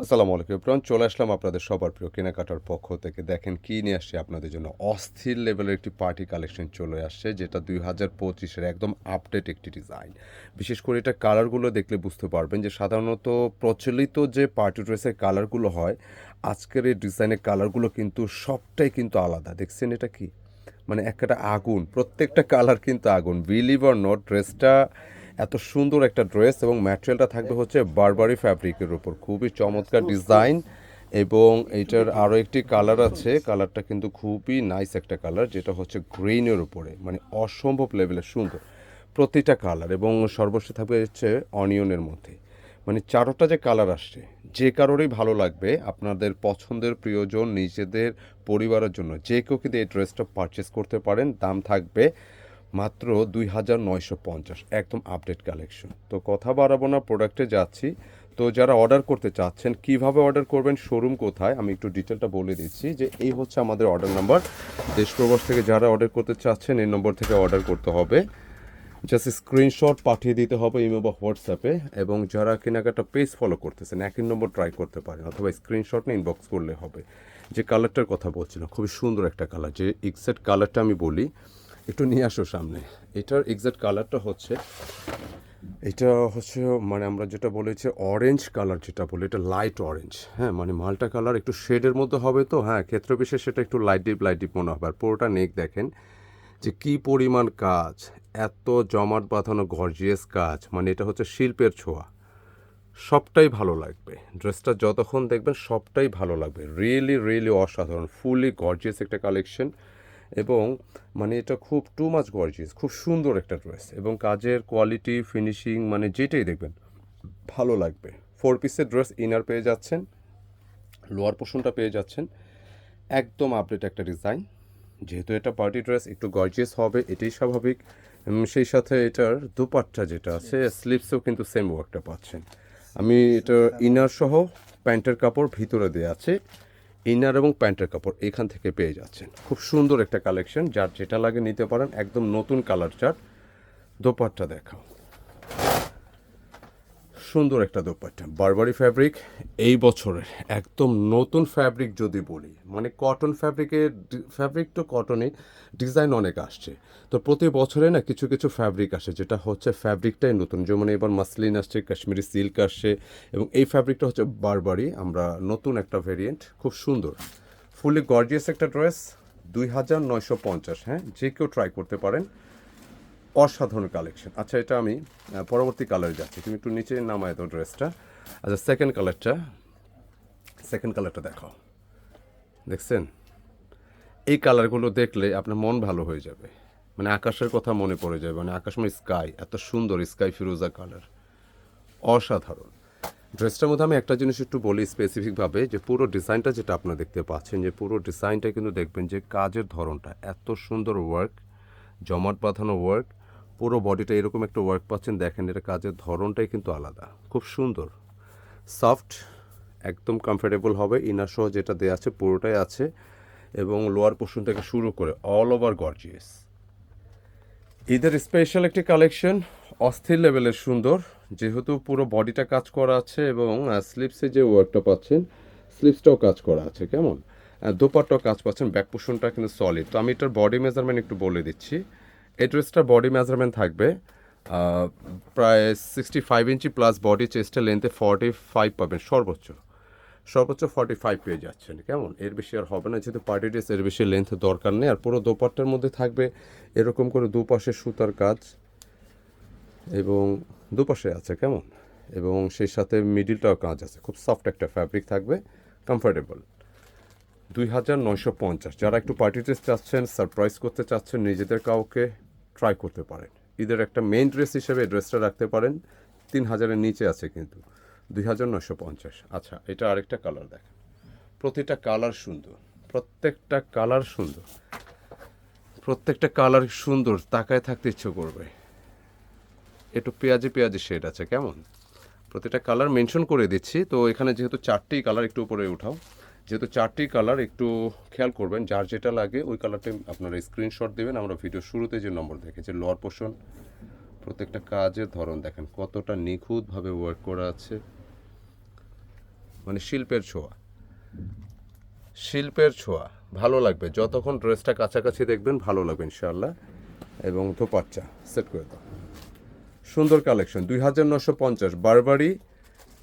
আসসালামু আলাইকুম এপ্রন চলে আসলাম আপনাদের সবার প্রিয় কেনাকাটার পক্ষ থেকে। দেখেন কি নিয়ে আসছে আপনাদের জন্য। অস্থির লেভেলের একটি পার্টি কালেকশন চলে আসছে, যেটা দুই হাজার পঁচিশের একদম আপডেট একটি ডিজাইন বিশেষ করে এটা কালারগুলো দেখলে বুঝতে পারবেন যে সাধারণত প্রচলিত যে পার্টি ড্রেসের কালারগুলো হয়, আজকের এই ডিজাইনের কালারগুলো কিন্তু সবটাই কিন্তু আলাদা। দেখছেন এটা কি? মানে একটা আগুন, প্রত্যেকটা কালার কিন্তু আগুন। বিলিভ অর নট ড্রেসটা এত সুন্দর একটা ড্রেস এবং ম্যাটেরিয়ালটা থাকবে হচ্ছে বারবারি ফ্যাব্রিকের উপর। খুবই চমৎকার ডিজাইন এবং এইটার আরও একটি কালার আছে। কালারটা কিন্তু খুবই নাইস একটা কালার, যেটা হচ্ছে গ্রিনের উপরে। মানে অসম্ভব লেভেলের সুন্দর প্রতিটা কালার এবং সর্বশেষ থাকবে হচ্ছে অনিয়নের মধ্যে। মানে চারোটা যে কালার আসছে, যে কারোরই ভালো লাগবে, আপনাদের পছন্দের প্রিয়জন, নিজেদের পরিবারের জন্য যে কেউ কিন্তু এই ড্রেসটা পারচেস করতে পারেন, দাম থাকবে মাত্র দুই হাজার নয়শো পঞ্চাশ, একদম আপডেট কালেকশন তো কথা বাড়াবো না প্রোডাক্টে যাচ্ছি। তো যারা অর্ডার করতে চাচ্ছেন, কীভাবে অর্ডার করবেন শোরুম কোথায়, আমি একটু ডিটেলটা বলে দিচ্ছি যে এই হচ্ছে আমাদের অর্ডার নাম্বার দেশ প্রবাস থেকে যারা অর্ডার করতে চাচ্ছেন, এই নম্বর থেকে অর্ডার করতে হবে। জাস্ট স্ক্রিনশট পাঠিয়ে দিতে হবে ইমো বা হোয়াটসঅ্যাপে এবং যারা কেনাকাটা পেজ ফলো করতেছেন, একই নম্বর ট্রাই করতে পারেন, অথবা স্ক্রিনশট নিয়ে ইনবক্স করলে হবে। যে কালারটার কথা বলছিলাম, খুবই সুন্দর একটা কালার যে এক্সাক্ট কালারটা আমি বলি একটু নিয়ে আসো সামনে। এটার এক্সাক্ট কালারটা হচ্ছে, এটা হচ্ছে মানে আমরা যেটা বলেছি অরেঞ্জ কালার যেটা বলি, এটা লাইট অরেঞ্জ হ্যাঁ মানে মালটা কালার একটু শেডের মধ্যে হবে তো। হ্যাঁ ক্ষেত্র বিশেষ সেটা একটু লাইট ডিপ লাইট ডিপ মনে হবে। আর পুরোটা নেক দেখেন যে কি পরিমাণ কাজ, এত জমাট বাঁধানো গর্জিয়াস কাজ। মানে এটা হচ্ছে শিল্পের ছোঁয়া। সবটাই ভালো লাগবে। ড্রেসটা যতক্ষণ দেখবেন সবটাই ভালো লাগবে। রিয়েলি রিয়েলি অসাধারণ। ফুলি গর্জিয়াস একটা কালেকশন এবং মানে এটা খুব টু মাচ গর্জিয়াস খুব সুন্দর একটা ড্রেস এবং কাজের কোয়ালিটি ফিনিশিং মানে যেটাই দেখবেন, ভালো লাগবে। ফোর পিসের ড্রেস ইনার পেয়ে যাচ্ছেন লোয়ার পোর্শনটা পেয়ে যাচ্ছেন, একদম আপডেট একটা ডিজাইন যেহেতু এটা পার্টি ড্রেস একটু গর্জিয়াস হবে, এটাই স্বাভাবিক। সেই সাথে এটার দুপাট্টা যেটা আছে স্লিপসেও কিন্তু সেম ওয়ার্কটা পাচ্ছেন। আমি এটা ইনার সহ প্যান্টের কাপড় ভিতরে দেওয়া আছে। ইনার এবং প্যান্টের কাপড় এখান থেকে পেয়ে যাচ্ছেন। খুব সুন্দর একটা কালেকশন, যার যেটা লাগে নিতে পারেন, একদম নতুন কালার চার্ট, দোপাট্টা দেখাও। সুন্দর একটা দোপাট্টা বারবারি ফ্যাব্রিক এই বছরের একদম নতুন ফ্যাব্রিক যদি বলি মানে কটন ফ্যাব্রিকের ফ্যাব্রিক তো কটনে ডিজাইন অনেক আসছে। তো প্রতি বছরে না কিছু কিছু ফ্যাব্রিক আসে, যেটা হচ্ছে ফ্যাব্রিকটাই নতুন। যেমন এবার মাসলিন আসছে, কাশ্মীরি সিল্ক আসছে, এবং এই ফ্যাব্রিকটা হচ্ছে বারবারি আমরা নতুন একটা ভেরিয়েন্ট খুব সুন্দর। ফুলি গর্জিয়াস একটা ড্রেস দুই হাজার নয়শো পঞ্চাশ হ্যাঁ? যে কেউ ট্রাই করতে পারেন। অসাধারণ কালেকশন আচ্ছা এটা আমি পরবর্তী কালারে যাচ্ছি। তুমি একটু নিচে নামায় দাও ড্রেসটা আচ্ছা সেকেন্ড কালারটা সেকেন্ড কালারটা দেখাও দেখছেন? এই কালারগুলো দেখলে আপনার মন ভালো হয়ে যাবে। মানে আকাশের কথা মনে পড়ে যাবে। মানে আকাশ মানে স্কাই এত সুন্দর স্কাই ফিরোজা কালার অসাধারণ। ড্রেসটার মধ্যে আমি একটা জিনিস একটু বলি স্পেসিফিকভাবে যে পুরো ডিজাইনটা যেটা আপনারা দেখতে পাচ্ছেন, যে পুরো ডিজাইনটা কিন্তু দেখবেন যে কাজের ধরনটা, এত সুন্দর ওয়ার্ক জমাট বাঁধানো ওয়ার্ক পুরো বডিটা এরকম একটা ওয়ার্ক পাচ্ছেন দেখেন এটা কাজের ধরনটাই কিন্তু আলাদা। খুব সুন্দর। সফট একদম কমফোর্টেবল হবে। ইনার সহ যেটা দেওয়া আছে পুরোটাই আছে এবং লোয়ার পোর্শন থেকে শুরু করে অল ওভার গর্জিয়াস ঈদের স্পেশাল একটি কালেকশন অস্থির লেভেলের সুন্দর। যেহেতু পুরো বডিটা কাজ করা আছে এবং স্লিপসে যে ওয়ার্কটা পাচ্ছেন স্লিপসটাও কাজ করা আছে কেমন? আহ, দোপাট্টাও কাজ পাচ্ছেন ব্যাক পোর্শনটা কিন্তু সলিড তো আমি এটার বডি মেজারমেন্ট একটু বলে দিচ্ছি। এই ড্রেসটার বডি মেজারমেন্ট থাকবে প্রায় sixty five inch plus body চেস্টের লেন্থে ফর্টি ফাইভ পাবেন, সর্বোচ্চ। সর্বোচ্চ ফর্টি ফাইভ পেয়ে যাচ্ছেন, কেমন? এর বেশি আর হবে না, যেহেতু পার্টি ড্রেস এর বেশি লেন্থ দরকার নেই, আর পুরো দোপাট্টার মধ্যে থাকবে এরকম করে দুপাশে সুতার কাজ এবং দুপাশে আছে, কেমন? এবং সেই সাথে মিডিলটাও কাজ আছে, খুব সফট একটা ফ্যাব্রিক থাকবে কমফোর্টেবল দুই হাজার নয়শো পঞ্চাশ, যারা একটু পার্টি ড্রেস চাচ্ছেন সারপ্রাইজ করতে চাচ্ছেন, নিজেদের কাউকে ট্রাই করতে পারেন। ঈদের একটা মেইন ড্রেস হিসেবে ড্রেসটা রাখতে পারেন। তিন হাজারের নিচে আছে কিন্তু। দুই হাজার নয়শো পঞ্চাশ। আচ্ছা এটা আরেকটা কালার দেখেন। প্রতিটা কালার সুন্দর। প্রত্যেকটা কালার সুন্দর। প্রত্যেকটা কালার সুন্দর। তাকায় থাকতে ইচ্ছে করবে। একটু পেঁয়াজি পেঁয়াজি শেড আছে, কেমন? প্রতিটা কালার মেনশন করে দিচ্ছি। তো এখানে যেহেতু চারটি কালার একটু উপরে উঠাও। যেহেতু চারটি কালার একটু খেয়াল করবেন, যার যেটা লাগে, ওই কালারটা আপনারা স্ক্রিনশট দেবেন। আমরা ভিডিও শুরুতে যে নম্বর দেখেছি লোয়ার পোর্শন প্রত্যেকটা কাজের ধরন দেখেন, কতটা নিখুঁতভাবে ওয়ার্ক করা আছে। মানে শিল্পের ছোঁয়া। শিল্পের ছোঁয়া, ভালো লাগবে। যতক্ষণ ড্রেসটা কাছাকাছি দেখবেন, ভালো লাগবে ইনশাআল্লাহ। এবং দোপাচ্চা সেট করে দাও। সুন্দর কালেকশন দুই হাজার নশো পঞ্চাশ, বারবারই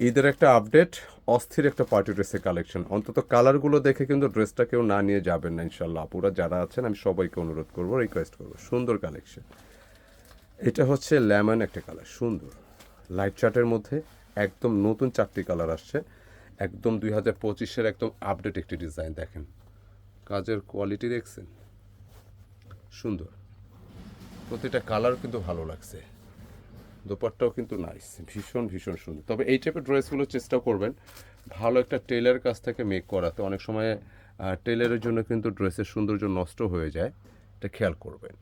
ঈদের একটা আপডেট অস্থির একটা পার্টি ড্রেসের কালেকশন অন্তত কালারগুলো দেখে কিন্তু ড্রেসটা কেউ না নিয়ে যাবেন না ইনশাল্লাহ আপুরা যারা আছেন, আমি সবাইকে অনুরোধ করব রিকোয়েস্ট করব। সুন্দর কালেকশন এটা হচ্ছে লেমন একটা কালার সুন্দর। লাইট চার্টের মধ্যে একদম নতুন চারটি কালার আসছে। একদম দুই হাজার পঁচিশের একদম আপডেট একটি ডিজাইন দেখেন। কাজের কোয়ালিটি দেখছেন? সুন্দর। প্রতিটা কালার কিন্তু ভালো লাগছে। দোপাট্টাও কিন্তু নাইস ভীষণ ভীষণ সুন্দর। তবে এই টাইপের ড্রেসগুলো চেষ্টা করবেন, ভালো একটা টেলার কাছ থেকে মেক করাতে। অনেক সময় টেলারের জন্য কিন্তু ড্রেসের সৌন্দর্য নষ্ট হয়ে যায়, এটা খেয়াল করবেন।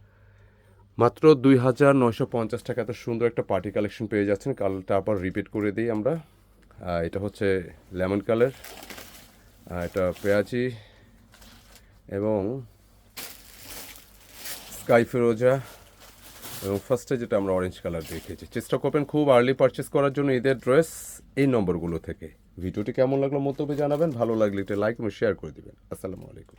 মাত্র দুই হাজার নয়শো পঞ্চাশ টাকা এত সুন্দর একটা পার্টি কালেকশন পেয়ে যাচ্ছেন। কালারটা আবার রিপিট করে দিই আমরা। এটা হচ্ছে লেমন কালার এটা পেঁয়াজি এবং স্কাই ফিরোজা এবং ফার্স্টে যেটা আমরা অরেঞ্জ কালার দেখেছি। চেষ্টা করবেন খুব আর্লি পারচেস করার জন্য ঈদের ড্রেস এই নম্বরগুলো থেকে। ভিডিওটি কেমন লাগল মন্তব্যে জানাবেন, ভালো লাগলে একটা লাইক এবং শেয়ার করে দিবেন। আসসালামু আলাইকুম।